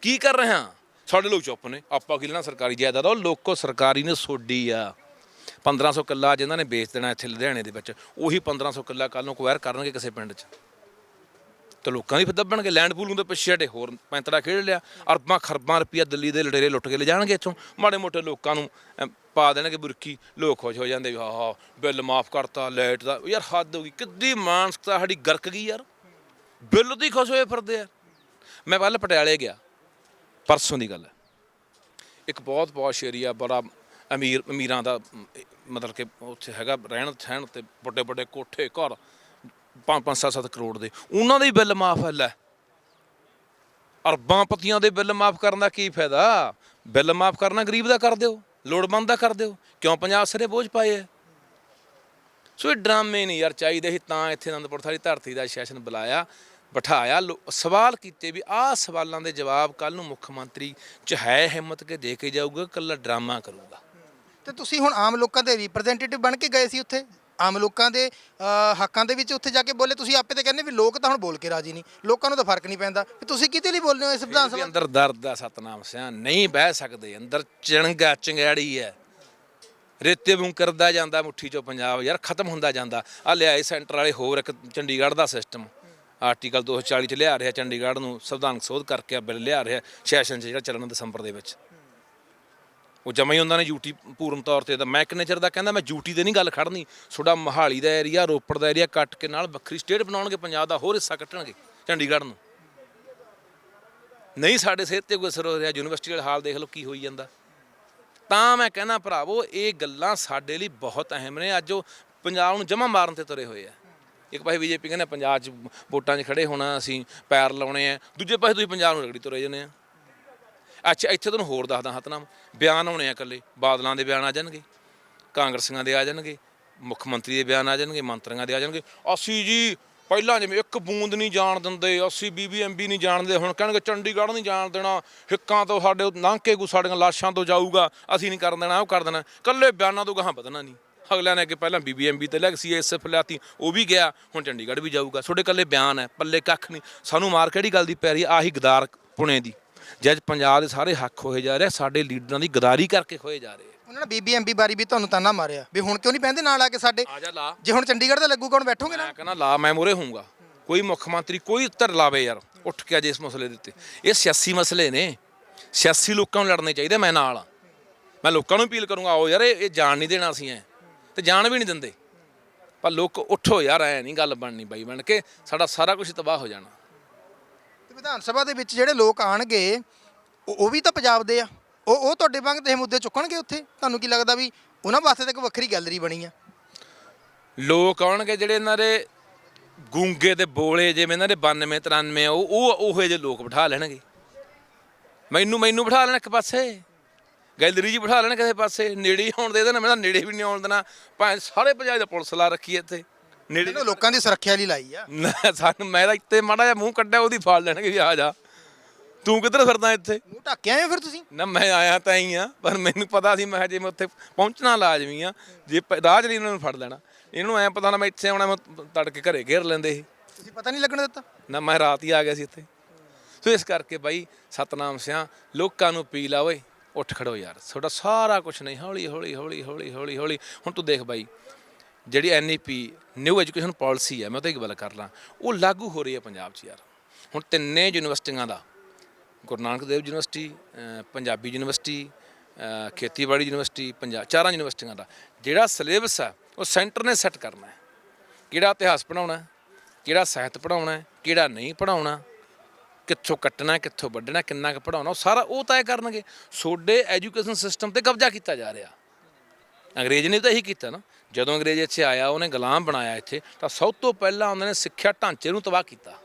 ਕੀ ਕਰ ਰਹੇ? ਹਾਂ ਸਾਡੇ ਲੋਕ ਚੁੱਪ ਨੇ ਆਪਾਂ ਕੀ ਲੈਣਾ ਸਰਕਾਰੀ ਜਾਇਦਾਦ? ਆ ਉਹ ਲੋਕੋ ਸਰਕਾਰੀ ਨੇ ਸੋਡੀ ਆ। 1500 ਕਿੱਲਾ ਜਿਨ੍ਹਾਂ ਨੇ ਵੇਚ ਦੇਣਾ ਇੱਥੇ ਲੁਧਿਆਣੇ ਦੇ ਵਿੱਚ। ਉਹੀ 1500 ਕਿੱਲਾ ਕੱਲ ਨੂੰ ਕੁਐਰ ਕਰਨਗੇ ਕਿਸੇ ਪਿੰਡ 'ਚ। ਤੇ ਲੋਕਾਂ ਦੀ ਫਿਰ ਦੱਬਣਗੇ। ਲੈਂਡ ਪੂਲਿੰਗ ਦੇ ਪਿੱਛੇ ਹਟੇ ਹੋਰ ਪੈਂਤੜਾ ਖੇਡ ਲਿਆ। ਅਰਬਾਂ ਖਰਬਾਂ ਰੁਪਈਆ ਦਿੱਲੀ ਦੇ ਲਟੇਰੇ ਲੁੱਟ ਕੇ ਲੈ ਜਾਣਗੇ ਇੱਥੋਂ। ਮਾੜੇ ਮੋਟੇ ਲੋਕਾਂ ਨੂੰ ਅਮ, ਪਾ ਦੇਣਗੇ ਬੁਰਕੀ। ਲੋਕ ਖੁਸ਼ ਹੋ ਜਾਂਦੇ ਵੀ ਹਾਂ ਹਾਂ ਬਿੱਲ ਮਾਫ ਕਰਤਾ ਲਾਈਟ ਦਾ। ਯਾਰ ਹੱਦ ਹੋ ਗਈ। ਕਿੱਡੀ ਮਾਨਸਿਕਤਾ ਸਾਡੀ ਗਰਕ ਗਈ ਯਾਰ। ਬਿੱਲ ਦੀ ਖੁਸ਼ ਹੋਏ ਫਿਰਦੇ ਆ। ਮੈਂ ਕੱਲ ਪਟਿਆਲੇ ਗਿਆ। ਪਰਸੋਂ ਦੀ ਗੱਲ ਹੈ। ਇੱਕ ਬਹੁਤ ਬਹੁਤ ਏਰੀਆ ਬੜਾ ਅਮੀਰ, ਅਮੀਰਾਂ ਦਾ, ਮਤਲਬ ਕਿ ਉੱਥੇ ਹੈਗਾ, ਰਹਿਣ ਸਹਿਣ ਤੇ ਵੱਡੇ ਵੱਡੇ ਕੋਠੇ, ਘਰ 5-5 7-7 ਕਰੋੜ ਦੇ। ਉਹਨਾਂ ਦੇ ਹੀ ਬਿੱਲ ਮਾਫ ਹੈ ਲੈ। ਅਰਬਾਂ ਪਤੀਆਂ ਦੇ ਬਿੱਲ ਮਾਫ ਕਰਨ ਦਾ ਕੀ ਫਾਇਦਾ? ਬਿੱਲ ਮਾਫ ਕਰਨਾ ਗਰੀਬ ਦਾ ਕਰ ਦਿਓ, ਲੋੜਵੰਦ ਦਾ ਕਰ ਦਿਓ। ਕਿਉਂ ਪੰਜਾਬ ਸਿਰੇ ਬੋਝ ਪਾਏ ਹੈ ਸੋ ਇਹ ਡਰਾਮੇ ਨਹੀਂ ਯਾਰ, ਚਾਹੀਦੇ ਸੀ ਤਾਂ ਇੱਥੇ ਅਨੰਦਪੁਰ ਸਾਹਿਬ ਦੀ ਧਰਤੀ ਦਾ ਸੈਸ਼ਨ ਬੁਲਾਇਆ। ਬਿਠਾਇਆ। ਸਵਾਲ ਕੀਤੇ ਵੀ ਆਹ ਸਵਾਲਾਂ ਦੇ ਜਵਾਬ ਕੱਲ ਨੂੰ ਮੁੱਖ ਮੰਤਰੀ ਚ ਹੈ ਹਿੰਮਤ ਕੇ ਦੇ ਕੇ ਜਾਊਗਾ ਕੱਲਾ ਡਰਾਮਾ ਕਰੂਗਾ? ਤੇ ਤੁਸੀਂ ਹੁਣ ਆਮ ਲੋਕਾਂ ਦੇ ਰਿਪਰੈਜ਼ੈਂਟੇਟਿਵ ਬਣ ਕੇ ਗਏ ਸੀ ਉੱਥੇ? ਆਮ ਲੋਕਾਂ ਦੇ ਹੱਕਾਂ ਦੇ ਵਿੱਚ ਉੱਥੇ ਜਾ ਕੇ ਬੋਲੇ? ਤੁਸੀਂ ਆਪੇ ਤੇ ਕਹਿੰਦੇ ਵੀ ਲੋਕ ਤਾਂ ਹੁਣ ਬੋਲ ਕੇ ਰਾਜੀ ਨਹੀਂ। ਲੋਕਾਂ ਨੂੰ ਤਾਂ ਫ਼ਰਕ ਨਹੀਂ ਪੈਂਦਾ। ਵੀ ਤੁਸੀਂ ਕਿਤੇ ਲਈ ਬੋਲਦੇ ਹੋ ਇਸ ਵਿਧਾਨ ਸਭਾ? ਅੰਦਰ ਦਰਦ ਦਾ ਸਤਨਾਮ ਸਿਆ ਨਹੀਂ ਬਹਿ ਸਕਦੇ। ਅੰਦਰ ਚਿਣਗਾ ਚੰਗਿਆੜੀ ਹੈ। ਰੇਤੇ ਵਾਂਗ ਕਰਦਾ ਜਾਂਦਾ ਮੁੱਠੀ ਚੋਂ ਪੰਜਾਬ ਯਾਰ ਖਤਮ ਹੁੰਦਾ ਜਾਂਦਾ। ਆ ਲਿਆਏ ਸੈਂਟਰ ਵਾਲੇ ਹੋਰ ਇੱਕ ਚੰਡੀਗੜ੍ਹ ਦਾ ਸਿਸਟਮ ਆਰਟੀਕਲ 240 ਚ ਲਿਆ ਰਿਹਾ, ਚੰਡੀਗੜ੍ਹ ਨੂੰ ਸੰਵਿਧਾਨਕ ਸੋਧ ਕਰਕੇ ਆ ਬਿੱਲ ਲਿਆ ਰਿਹਾ, ਸੈਸ਼ਨ 'ਚ ਜਿਹੜਾ ਚੱਲਣਾ ਦਸੰਬਰ ਦੇ ਵਿੱਚ। ਉਹ ਜਮਾ ਹੀ ਉਹਨਾਂ ਨੇ ਯੂਟੀ ਪੂਰਨ ਤੌਰ ਤੇ ਤਾਂ ਮੈਂ ਕਿੰਨੇ ਚਿਰ ਦਾ ਕਹਿੰਦਾ ਮੈਂ ਯੂਟੀ ਤੇ ਨਹੀਂ ਗੱਲ ਖੜਨੀ, ਤੁਹਾਡਾ ਮਹਾਲੀ ਦਾ ਏਰੀਆ ਰੋਪੜ ਦਾ ਏਰੀਆ ਕੱਟ ਕੇ ਨਾਲ ਵੱਖਰੀ ਸਟੇਟ ਬਣਾਉਣਗੇ, ਪੰਜਾਬ ਦਾ ਹੋਰ ਹਿੱਸਾ ਕੱਟਣਗੇ, ਚੰਡੀਗੜ੍ਹ ਨੂੰ। ਨਹੀਂ ਸਾਡੇ ਸਿਹਤ ਤੇ ਕੋਈ ਅਸਰ ਹੋ ਰਿਹਾ, ਯੂਨੀਵਰਸਿਟੀ ਵਾਲਾ ਹਾਲ ਦੇਖ ਲਓ ਕੀ ਹੋਈ ਜਾਂਦਾ। ਤਾਂ ਮੈਂ ਕਹਿੰਦਾ ਭਰਾਵੋ, ਇਹ ਗੱਲਾਂ ਸਾਡੇ ਲਈ ਬਹੁਤ ਅਹਿਮ ਨੇ, ਅੱਜ ਉਹ ਪੰਜਾਬ ਨੂੰ ਜਮਾ ਮਾਰਨ ਤੇ ਤੁਰੇ ਹੋਏ ਆ। ਇੱਕ ਪਾਸੇ ਬੀਜੇਪੀ ਕਹਿੰਦੇ ਪੰਜਾਬ 'ਚ ਵੋਟਾਂ 'ਚ ਖੜੇ ਹੋਣਾ, ਅਸੀਂ ਪੈਰ ਲਾਉਣੇ ਆ। ਦੂਜੇ ਪਾਸੇ ਤੁਸੀਂ ਪੰਜਾਬ ਨੂੰ ਰਗੜੀ ਤੁਰੇ ਜਾਂਦੇ ਆ। ਅੱਛਾ, ਇੱਥੇ ਤੁਹਾਨੂੰ ਹੋਰ ਦੱਸਦਾ ਹਤਨਾਮ ਬਿਆਨ ਆਉਣੇ ਆ ਇਕੱਲੇ। ਬਾਦਲਾਂ ਦੇ ਬਿਆਨ ਆ ਜਾਣਗੇ। ਕਾਂਗਰਸੀਆਂ ਦੇ ਆ ਜਾਣਗੇ। ਮੁੱਖ ਮੰਤਰੀ ਦੇ ਬਿਆਨ ਆ ਜਾਣਗੇ। ਮੰਤਰੀਆਂ ਦੇ ਆ ਜਾਣਗੇ। ਅਸੀਂ ਜੀ ਪਹਿਲਾਂ ਜਿਵੇਂ ਇੱਕ ਬੂੰਦ ਨਹੀਂ ਜਾਣ ਦਿੰਦੇ, ਅਸੀਂ ਬੀਬੀਐਮਬੀ ਨਹੀਂ ਜਾਣ ਦਿੰਦੇ, ਹੁਣ ਕਹਿਣਗੇ ਚੰਡੀਗੜ੍ਹ ਨਹੀਂ ਜਾਣ ਦੇਣਾ। ਹਿੱਕਾਂ ਤੋਂ ਸਾਡੇ ਲੰਘ ਕੇ ਕੋ ਸਾਡੀਆਂ ਲਾਸ਼ਾਂ ਤੋਂ ਜਾਊਗਾ। ਅਸੀਂ ਨਹੀਂ ਕਰਨ ਦੇਣਾ, ਉਹ ਕਰ ਦੇਣਾ। ਇਕੱਲੇ ਬਿਆਨਾਂ ਤੋਂ ਗਾਹਾਂ ਵਧਣਾ ਨਹੀਂ। ਅਗਲਿਆਂ ਨੇ ਕਿ ਪਹਿਲਾਂ ਬੀਬੀਐਮਬੀ ਤੇ ਲੱਗ ਸੀਐਸਐਫ ਲਿਆਤੀ ਉਹ ਵੀ ਗਿਆ ਹੁਣ ਚੰਡੀਗੜ੍ਹ ਵੀ ਜਾਊਗਾ। ਤੁਹਾਡੇ ਕੱਲੇ ਬਿਆਨ ਹੈ ਪੱਲੇ ਕੱਖ ਨਹੀਂ। ਸਾਨੂੰ ਮਾਰ ਕਿਹੜੀ ਗੱਲ ਦੀ ਪੈ ਰਹੀ? ਆਹੀ ਗਦਾਰ ਪੁਣੇ ਦੀ। ਜਦ ਪੰਜਾਬ ਦੇ ਸਾਰੇ ਹੱਕ ਹੋਏ ਜਾ ਰਹੇ ਸਾਡੇ ਲੀਡਰਾਂ ਦੀ ਗਦਾਰੀ ਕਰਕੇ ਖੋਏ ਜਾ ਰਹੇ। ਉਹਨਾਂ ਨੇ ਬੀਬੀਐਮਬੀ ਬਾਰੀ ਵੀ ਤੁਹਾਨੂੰ ਤਾਨਾ ਮਾਰਿਆ। ਵੀ ਹੁਣ ਕਿਉਂ ਨਹੀਂ ਪੈਂਦੇ ਨਾਲ ਆ ਕੇ ਸਾਡੇ? ਆ ਜਾ ਲਾ। ਜੇ ਹੁਣ ਚੰਡੀਗੜ੍ਹ ਦਾ ਲੱਗੂ ਕੌਣ ਬੈਠੋਗੇ ਨਾ? ਮੈਂ ਕਹਿੰਦਾ ਲਾ ਮੈਂ ਮੋਰੇ ਹੋਊਂਗਾ। ਕੋਈ ਮੁੱਖ ਮੰਤਰੀ ਕੋਈ ਉੱਤਰ ਲਾਵੇ ਯਾਰ ਉੱਠ ਕੇ ਅੱਜ ਇਸ ਮਸਲੇ ਦੇ ਉੱਤੇ। ਇਹ ਸਿਆਸੀ ਮਸਲੇ ਨੇ। ਸਿਆਸੀ ਲੋਕਾਂ ਨੂੰ ਲੜਨੇ ਚਾਹੀਦੇ ਮੈਂ ਨਾਲ ਆ। ਮੈਂ ਲੋਕਾਂ ਨੂੰ ਅਪੀਲ ਕਰੂੰਗਾ ਆਓ ਯਾਰ ਇਹ ਇਹ ਜਾਣ ਨਹੀਂ ਦੇਣਾ ਅਸੀਂ ਐ। ਤੇ ਜਾਣ ਵੀ ਨਹੀਂ ਦਿੰਦੇ। ਪਰ ਲੋਕ ਉੱਠੋ ਯਾਰ ਐ ਨਹੀਂ ਗੱਲ ਬਣਨੀ ਬਾਈ ਬਣ ਕੇ ਸਾਡਾ ਸਾਰਾ ਕੁਝ ਤਬਾਹ ਹੋ ਜਾਣਾ। ਤੇ ਵਿਧਾਨ ਸਭਾ ਦੇ ਵਿੱਚ ਜਿਹੜੇ ਲੋਕ ਆਣਗੇ ਉਹ ਵੀ ਤਾਂ ਪੰਜਾਬ ਦੇ ਆ। ਉਹ ਉਹ ਤੁਹਾਡੇ ਵਾਂਗ ਤੇ ਮੁੱਦੇ ਚੁੱਕਣਗੇ ਉੱਥੇ? ਤੁਹਾਨੂੰ ਕੀ ਲੱਗਦਾ ਵੀ ਉਹਨਾਂ ਵਾਸਤੇ ਤਾਂ ਇੱਕ ਵੱਖਰੀ ਗੈਲਰੀ ਬਣੀ ਆ? ਲੋਕ ਆਉਣਗੇ ਜਿਹੜੇ ਇਹਨਾਂ ਦੇ ਗੂੰਗੇ ਤੇ ਬੋਲੇ ਜਿਵੇਂ ਇਹਨਾਂ ਦੇ 92 93 ਉਹ ਉਹ ਉਹੇ ਜਿਹੇ ਲੋਕ ਬਿਠਾ ਲੈਣਗੇ। ਮੈਨੂੰ ਮੈਨੂੰ ਬਿਠਾ ਲੈਣ ਇੱਕ ਪਾਸੇ। ਗੈਲਰੀ 'ਚ ਬਿਠਾ ਲੈਣ ਕਿਸੇ ਪਾਸੇ ਨੇੜੇ ਹੀ ਆਉਣ ਦੇ ਦੇਣਾ ਮੈਂ ਤਾਂ ਨੇੜੇ ਵੀ ਨਹੀਂ ਆਉਣ ਦੇਣਾ। ਭਾਵੇਂ ਸਾਰੇ ਪੰਜਾਬ ਦਾ ਪੁਲਿਸ ਲਾ ਰੱਖੀ ਹੈ ਇੱਥੇ। ਨੇੜੇ ਇਹਨਾਂ ਲੋਕਾਂ ਦੀ ਸੁਰੱਖਿਆ ਲਈ ਲਾਈ ਆ। ਨਾ, ਸਾਨੂੰ ਮੈਂ ਤਾਂ ਇੱਥੇ ਮਾੜਾ ਜਿਹਾ ਮੂੰਹ ਕੱਢਿਆ ਉਹਦੀ ਫਾੜ ਲੈਣਗੇ ਵੀ ਆ ਜਾ। ਤੂੰ ਕਿੱਧਰ ਫਿਰਦਾ ਇੱਥੇ? ਮੂੰਹ ਢੱਕ ਕੇ ਆਏ ਹੋ ਫਿਰ ਤੁਸੀਂ? ਨਾ ਮੈਂ ਆਇਆ ਤਾਂ ਹੀ ਆ ਪਰ ਮੈਨੂੰ ਪਤਾ ਸੀ ਮੈਂ ਕਿਹਾ ਜੇ ਮੈਂ ਉੱਥੇ ਪਹੁੰਚਣਾ ਲਾਜ਼ਮੀ ਆ ਜੇ ਪ- ਰਾਹ 'ਚ ਨਹੀਂ ਇਹਨਾਂ ਨੂੰ ਫੜ ਲੈਣਾ। ਇਹਨੂੰ ਐ ਪਤਾ ਨਾ ਮੈਂ ਇੱਥੇ ਆਉਣਾ ਮੈਂ ਤੜਕੇ ਘਰੇ ਘੇਰ ਲੈਂਦੇ ਇਹ ਤੁਸੀਂ ਪਤਾ ਨਹੀਂ ਲੱਗਣ ਦਿੱਤਾ? ਨਾ ਮੈਂ ਰਾਤ ਹੀ ਆ ਗਿਆ ਸੀ ਇੱਥੇ। ਸੋ ਇਸ ਕਰਕੇ ਬਾਈ ਸਤਨਾਮ ਸਿਆਂ ਲੋਕਾਂ ਨੂੰ ਆ ਓਏ। ਉੱਠ ਖੜੋ ਯਾਰ। ਤੁਹਾਡਾ ਸਾਰਾ ਕੁਝ ਨਹੀਂ, ਹੌਲੀ ਹੌਲੀ ਹੌਲੀ ਹੌਲੀ ਹੌਲੀ ਹੌਲੀ। ਹੁਣ ਤੂੰ ਦੇਖ ਬਾਈ, ਜਿਹੜੀ ਐਨਈਪੀ ਨਿਊ ਐਜੂਕੇਸ਼ਨ ਪਾਲਿਸੀ ਹੈ, ਮੈਂ ਉਹਤੇ ਇੱਕ ਗੱਲ ਕਰ ਲਾਂ। ਉਹ ਲਾਗੂ ਹੋ ਰਹੀ ਹੈ ਪੰਜਾਬ 'ਚ ਯਾਰ। ਹੁਣ ਤਿੰਨੇ ਯੂਨੀਵਰਸਿਟੀਆਂ ਦਾ, ਗੁਰੂ ਨਾਨਕ ਦੇਵ ਯੂਨੀਵਰਸਿਟੀ ਪੰਜਾਬੀ ਯੂਨੀਵਰਸਿਟੀ ਖੇਤੀਬਾੜੀ ਯੂਨੀਵਰਸਿਟੀ ਪੰਜਾਬ ਚਾਰਾਂ ਯੂਨੀਵਰਸਿਟੀਆਂ ਦਾ। ਜਿਹੜਾ ਸਿਲੇਬਸ ਆ ਉਹ ਸੈਂਟਰ ਨੇ ਸੈੱਟ ਕਰਨਾ ਹੈ। ਕਿਹੜਾ ਇਤਿਹਾਸ ਪੜਾਉਣਾ ਕਿਹੜਾ ਸਾਹਿਤ ਪੜਾਉਣਾ ਕਿਹੜਾ ਨਹੀਂ ਪੜਾਉਣਾ ਕਿੱਥੋਂ ਕੱਟਣਾ, ਕਿੱਥੋਂ ਵੱਢਣਾ, ਕਿੰਨਾ ਕੁ ਪੜਾਉਣਾ ਉਹ ਸਾਰਾ ਉਹ ਤੈਅ ਕਰਨਗੇ। ਸੋਡੇ ਐਜੂਕੇਸ਼ਨ ਸਿਸਟਮ ਤੇ ਕਬਜ਼ਾ ਕੀਤਾ ਜਾ ਰਿਹਾ। ਅੰਗਰੇਜ਼ ਨੇ ਤਾਂ ਇਹੀ ਕੀਤਾ ਨਾ। ਜਦੋਂ ਅੰਗਰੇਜ਼ ਇੱਥੇ ਆਇਆ, ਉਹਨੇ ਗੁਲਾਮ ਬਣਾਇਆ ਇੱਥੇ, ਤਾਂ ਸਭ ਤੋਂ ਪਹਿਲਾਂ ਉਹਨਾਂ ਨੇ ਸਿੱਖਿਆ ਢਾਂਚੇ ਨੂੰ ਤਬਾਹ ਕੀਤਾ।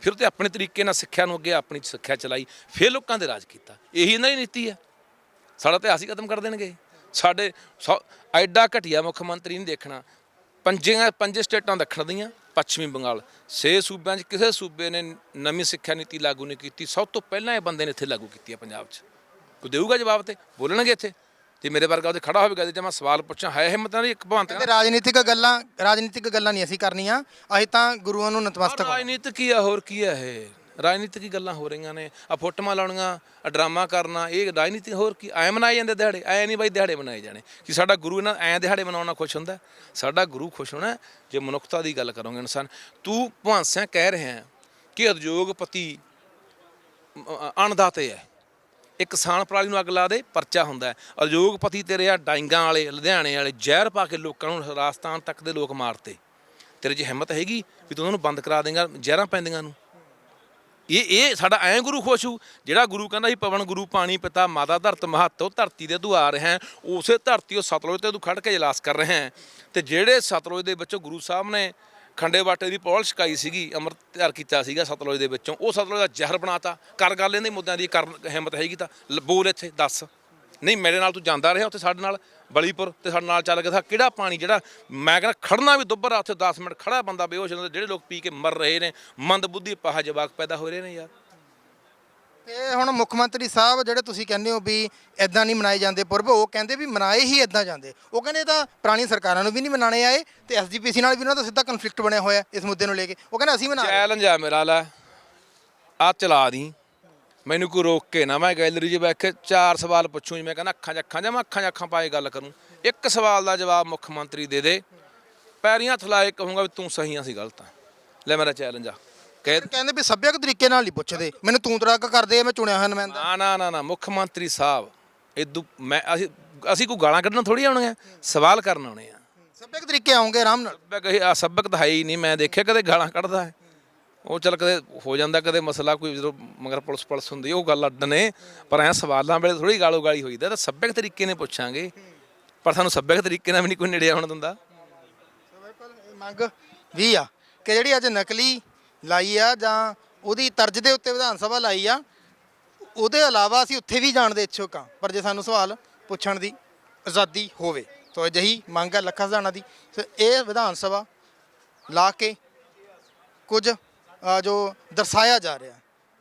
ਫਿਰ ਤੇ ਆਪਣੇ ਤਰੀਕੇ ਨਾਲ ਸਿੱਖਿਆ ਨੂੰ ਅੱਗੇ ਆਪਣੀ ਸਿੱਖਿਆ ਚਲਾਈ, ਫਿਰ ਲੋਕਾਂ ਦੇ ਰਾਜ ਕੀਤਾ। ਇਹੀ ਇਹਨਾਂ ਦੀ ਨੀਤੀ ਹੈ। ਸਾਡਾ ਇਤਿਹਾਸ ਹੀ ਖਤਮ ਕਰ ਦੇਣਗੇ। ਸਾਡੇ ਸੌ- ਐਡਾ ਘਟੀਆ ਮੁੱਖ ਮੰਤਰੀ ਨਹੀਂ ਦੇਖਣਾ। ਪੰਜੇ ਪੰਜੇ ਸਟੇਟਾਂ ਦੱਖਣ ਦੀਆਂ। ਪੱਛਮੀ ਬੰਗਾਲ। ਛੇ ਸੂਬਿਆਂ 'ਚ ਕਿਸੇ ਸੂਬੇ ਨੇ ਨਵੀਂ ਸਿੱਖਿਆ ਨੀਤੀ ਲਾਗੂ ਨਹੀਂ ਕੀਤੀ। ਸਭ ਤੋਂ ਪਹਿਲਾਂ ਇਹ ਬੰਦੇ ਨੇ ਇੱਥੇ ਲਾਗੂ ਕੀਤੀ ਹੈ ਪੰਜਾਬ 'ਚ। ਕੋਈ ਦੇਊਗਾ ਜਵਾਬ ਤੇ? ਬੋਲਣਗੇ ਇੱਥੇ। ਜੇ ਮੇਰੇ ਵਰਗਾ ਉੱਥੇ ਖੜਾ ਹੋਵੇਗਾ ਜੇ ਮੈਂ ਸਵਾਲ ਪੁੱਛਾਂ ਹੈ ਹਿੰਮਤ ਨਾਲ ਇੱਕ ਭਵੰਤ ਕਹਿੰਦੇ ਰਾਜਨੀਤਿਕ ਗੱਲਾਂ ਰਾਜਨੀਤਿਕ ਗੱਲਾਂ ਨਹੀਂ ਅਸੀਂ ਕਰਨੀਆਂ। ਅਸੀਂ ਤਾਂ ਗੁਰੂਆਂ ਨੂੰ ਨਤਮਸਤਕ। ਰਾਜਨੀਤਿਕ ਕੀ ਆ ਹੋਰ ਕੀ ਆ ਇਹ? ਰਾਜਨੀਤਿਕ ਗੱਲਾਂ ਹੋ ਰਹੀਆਂ ਨੇ ਆ ਫੋਟੋਆਂ ਲਾਉਣੀਆਂ ਆ ਡਰਾਮਾ ਕਰਨਾ, ਇਹ ਰਾਜਨੀਤੀ ਹੋਰ ਕੀ, ਐ ਮਨਾਏ ਜਾਂਦੇ ਦਿਹਾੜੇ, ਐ ਨਹੀਂ ਬਾਈ ਦਿਹਾੜੇ ਮਨਾਏ ਜਾਣੇ। ਕਿ ਸਾਡਾ ਗੁਰੂ ਇਹਨਾਂ ਐ ਦਿਹਾੜੇ ਮਨਾਉਣਾ ਖੁਸ਼ ਹੁੰਦਾ ਸਾਡਾ ਗੁਰੂ ਖੁਸ਼ ਹੋਣਾ ਜੇ ਮਨੁੱਖਤਾ ਦੀ ਗੱਲ ਕਰੋਗੇ ਇਨਸਾਨ। ਤੂੰ ਭਾਂਸਿਆਂ ਕਹਿ ਰਿਹਾ ਕਿ ਉਦਯੋਗਪਤੀ ਅਣਦਾਤੇ ਹੈ। ਇੱਕ ਕਿਸਾਨ ਪਰਾਲੀ ਨੂੰ ਅੱਗ ਲਾ ਦੇ, ਪਰਚਾ ਹੁੰਦਾ ਹੈ। ਉਦਯੋਗਪਤੀ ਤੇਰੇ ਆ ਡਾਂਗਾਂ ਵਾਲੇ, ਲੁਧਿਆਣੇ ਵਾਲੇ, ਜ਼ਹਿਰ ਪਾ ਕੇ ਲੋਕਾਂ ਨੂੰ ਰਾਜਸਥਾਨ ਤੱਕ ਦੇ ਲੋਕ ਮਾਰਤੇ। ਤੇਰੇ 'ਚ ਹਿੰਮਤ ਹੈਗੀ ਵੀ ਤੂੰ ਉਹਨਾਂ ਨੂੰ ਬੰਦ ਕਰਾ ਦੇਂਗਾ, ਜ਼ਹਿਰਾਂ ਪੈਂਦੀਆਂ ਨੂੰ। ਇਹ ਇਹ ਸਾਡਾ ਐਂ ਗੁਰੂ ਖੁਸ਼ ਹੋਊ, ਜਿਹੜਾ ਗੁਰੂ ਕਹਿੰਦਾ ਸੀ, ਪਵਨ, ਗੁਰੂ, ਪਾਣੀ, ਪਿਤਾ, ਮਾਤਾ, ਧਰਤ ਮਹੱਤਵ ਧਰਤੀ ਦੇ ਤੂੰ ਆ ਰਿਹਾ ਹੈ ਉਸੇ ਧਰਤੀ ਉਹ ਸਤਲੁਜ ਤੇ ਤੂੰ ਖੜ ਕੇ ਜਲਾਸ ਕਰ ਰਿਹਾ ਹੈ ਤੇ ਜਿਹੜੇ ਸਤਲੁਜ ਦੇ ਵਿੱਚੋਂ ਗੁਰੂ ਸਾਹਿਬ ਨੇ ਖੰਡੇ ਬਾਟੇ ਦੀ ਪੌਲ ਛਕਾਈ ਸੀਗੀ, ਅੰਮ੍ਰਿਤ ਤਿਆਰ ਕੀਤਾ ਸੀਗਾ ਸਤਲੁਜ ਦੇ ਵਿੱਚੋਂ, ਉਹ ਸਤਲੁਜ ਦਾ ਜ਼ਹਿਰ ਬਣਾਤਾ। ਕਰ ਗੱਲ ਇਹਦੇ ਮੁੱਦਿਆਂ ਦੀ, ਕਰਨ, ਹਿੰਮਤ ਹੈਗੀ ਤਾਂ, ਲ- ਬੋਲ ਇੱਥੇ, ਦੱਸ। ਨਹੀਂ ਮੇਰੇ ਨਾਲ ਤੂੰ ਜਾਂਦਾ ਰਿਹਾ ਉੱਥੇ ਸਾਡੇ ਨਾਲ ਬਲੀਪੁਰ ਤੇ ਸਾਡੇ ਨਾਲ ਚੱਲ ਕੇ ਦਿਖਾ ਕਿਹੜਾ ਪਾਣੀ ਜਿਹੜਾ ਮੈਂ ਕਹਿੰਦਾ ਖੜਨਾ ਵੀ ਦੁੱਬਰ ਆ ਉੱਥੇ 10 ਮਿੰਟ ਖੜਾ ਬੰਦਾ ਬੇਹੋਸ਼ ਹੁੰਦਾ ਜਿਹੜੇ ਲੋਕ ਪੀ ਕੇ ਮਰ ਰਹੇ ਨੇ ਮੰਦ ਬੁੱਧੀ ਪਾਹ ਜਵਾਕ ਪੈਦਾ ਹੋ ਰਹੇ ਨੇ ਯਾਰ। ਤੇ ਹੁਣ ਮੁੱਖ ਮੰਤਰੀ ਸਾਹਿਬ ਜਿਹੜੇ ਤੁਸੀਂ ਕਹਿੰਦੇ ਹੋ ਵੀ ਐਦਾਂ ਨਹੀਂ ਮਨਾਏ ਜਾਂਦੇ ਪੁਰਬ ਉਹ ਕਹਿੰਦੇ ਵੀ ਮਨਾਏ ਹੀ ਐਦਾਂ ਜਾਂਦੇ। ਉਹ ਕਹਿੰਦੇ ਇਹ ਤਾਂ ਪੁਰਾਣੀ ਸਰਕਾਰਾਂ ਨੂੰ ਵੀ ਨਹੀਂ ਮਨਾਣੇ ਆਏ ਤੇ ਐਸਜੀਪੀਸੀ ਨਾਲ ਵੀ ਉਹਨਾਂ ਦਾ ਸਿੱਧਾ ਕਨਫਲਿਕਟ ਬਣਿਆ ਹੋਇਆ ਇਸ ਮੁੱਦੇ ਨੂੰ ਲੈ ਕੇ। ਉਹ ਕਹਿੰਦੇ ਅਸੀਂ ਮਨਾ। ਚੈਲੰਜ ਆ ਮੇਰਾ ਲੈ। ਆ ਚਲਾ ਦੀ। ਮੈਨੂੰ ਕੋਈ ਰੋਕ ਕੇ ਨਾ ਮੈਂ ਗੈਲਰੀ 'ਚ ਬੈਠ ਕੇ ਚਾਰ ਸਵਾਲ ਪੁੱਛੂ ਮੈਂ ਕਹਿੰਦਾ ਅੱਖਾਂ 'ਚ ਅੱਖਾਂ ਜਾਂ ਮੈਂ ਅੱਖਾਂ 'ਚ ਅੱਖਾਂ ਪਾਏ ਗੱਲ ਕਰੂੰ। ਇੱਕ ਸਵਾਲ ਦਾ ਜਵਾਬ ਮੁੱਖ ਮੰਤਰੀ ਦੇ ਦੇ। ਪੈਰੀਆਂ ਹੱਥ ਲਾਏ ਕਹੂੰਗਾ ਵੀ ਤੂੰ ਸਹੀ ਆ ਸੀ ਗਲਤ ਆ। ਲੈ ਮੇਰਾ ਚੈਲੰਜ ਆ। ਕਹਿ ਕਹਿੰਦੇ ਵੀ ਸੱਭਿਅਕ ਤਰੀਕੇ ਨਾਲ ਨਹੀਂ ਪੁੱਛਦੇ। ਮੈਨੂੰ ਤੂੰ ਤਰਾਕ ਕਰਦੇ ਆ ਮੈਂ ਚੁਣਿਆ ਹੋਇਆ ਨੁਮਾਇੰਦਾ। ਨਾ ਨਾ ਨਾ ਨਾ ਮੁੱਖ ਮੰਤਰੀ ਸਾਹਿਬ ਇਦੂ ਮੈਂ ਅਸੀਂ ਅਸੀਂ ਕੋਈ ਗਾਲਾਂ ਕੱਢਣ ਥੋੜੀ ਆਉਣੀਆਂ ਸਵਾਲ ਕਰਨ ਆਉਣੇ ਆ। ਸੱਭਿਅਕ ਤਰੀਕੇ ਆਉਂਗੇ ਆਰਾਮ ਨਾਲ। ਸੱਬਕ ਇਹ ਅਸੱਬਕ ਤਾਂ ਹੈ ਹੀ ਨਹੀਂ ਮੈਂ ਦੇਖਿਆ ਕਦੇ ਗਾਲਾਂ ਕੱਢਦਾ ਹੈ। ਉਹ ਚੱਲ ਕਦੇ ਹੋ ਜਾਂਦਾ, ਕਦੇ ਮਸਲਾ ਕੋਈ ਜਦੋਂ ਮਗਰ ਪੁਲਿਸ ਪੁਲਿਸ ਹੁੰਦੀ, ਉਹ ਗੱਲ ਅੱਡ ਨੇ। ਪਰ ਐ ਸਵਾਲਾਂ ਵੇਲੇ ਥੋੜੀ ਗਾਲੋ ਗਾਲੀ ਹੋਈਦਾ ਤਾਂ ਸੱਭਿਅਕ ਤਰੀਕੇ ਨੇ ਪੁੱਛਾਂਗੇ। ਪਰ ਸਾਨੂੰ ਸੱਭਿਅਕ ਤਰੀਕੇ ਨਾਲ ਵੀ ਨਹੀਂ ਕੋਈ ਨੇੜੇ ਆਉਣ ਦਿੰਦਾ। ਮੰਗ ਵੀ ਆ ਕਿ ਜਿਹੜੀ ਅੱਜ ਨਕਲੀ ਲਾਈ ਆ ਜਾਂ ਉਹਦੀ ਤਰਜ ਦੇ ਉੱਤੇ ਵਿਧਾਨ ਸਭਾ ਲਾਈ ਆ, ਉਹਦੇ ਇਲਾਵਾ ਅਸੀਂ ਉੱਥੇ ਵੀ ਜਾਣ ਦੇ ਇੱਛੁਕ ਆ। ਪਰ ਜੇ ਸਾਨੂੰ ਸਵਾਲ ਪੁੱਛਣ ਦੀ ਆਜ਼ਾਦੀ ਹੋਵੇ, ਤਾਂ ਅਜਿਹੀ ਮੰਗ ਆ ਲੱਖਾਂ ਹਜ਼ਾਰਾਂ ਦੀ। ਇਹ ਵਿਧਾਨ ਸਭਾ ਲਾ ਕੇ ਕੁਝ ਜੋ ਦਰਸਾਇਆ ਜਾ ਰਿਹਾ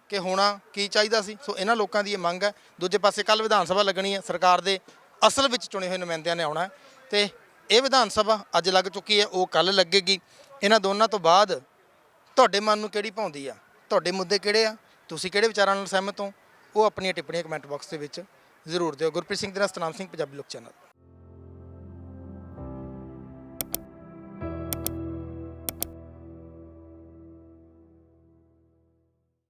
ਕਿ ਹੋਣਾ ਕੀ ਚਾਹੀਦਾ ਸੀ। ਸੋ ਇਹਨਾਂ ਲੋਕਾਂ ਦੀ ਇਹ ਮੰਗ ਹੈ। ਦੂਜੇ ਪਾਸੇ ਕੱਲ ਵਿਧਾਨ ਸਭਾ ਲੱਗਣੀ ਹੈ। ਸਰਕਾਰ ਦੇ ਅਸਲ ਵਿੱਚ ਚੁਣੇ ਹੋਏ ਨੁਮਾਇੰਦਿਆਂ ਨੇ ਆਉਣਾ ਹੈ। ਤੇ ਇਹ ਵਿਧਾਨ ਸਭਾ ਅੱਜ ਲੱਗ ਚੁੱਕੀ ਹੈ। ਉਹ ਕੱਲ ਲੱਗੇਗੀ। ਇਹਨਾਂ ਦੋਨਾਂ ਤੋਂ ਬਾਅਦ ਤੁਹਾਡੇ ਮਨ ਨੂੰ ਕਿਹੜੀ ਭਾਉਂਦੀ ਆ? ਤੁਹਾਡੇ ਮੁੱਦੇ ਕਿਹੜੇ ਆ? ਤੁਸੀਂ ਕਿਹੜੇ ਵਿਚਾਰਾਂ ਨਾਲ ਸਹਿਮਤ ਹੋ? ਉਹ ਆਪਣੀਆਂ ਟਿੱਪਣੀਆਂ ਕਮੈਂਟ ਬਾਕਸ ਦੇ ਵਿੱਚ ਜ਼ਰੂਰ ਦਿਓ। ਗੁਰਪ੍ਰੀਤ ਸਿੰਘ ਦੇ ਨਾਲ ਸਤਨਾਮ ਸਿੰਘ, ਪੰਜਾਬੀ ਲੋਕ ਚੈਨਲ।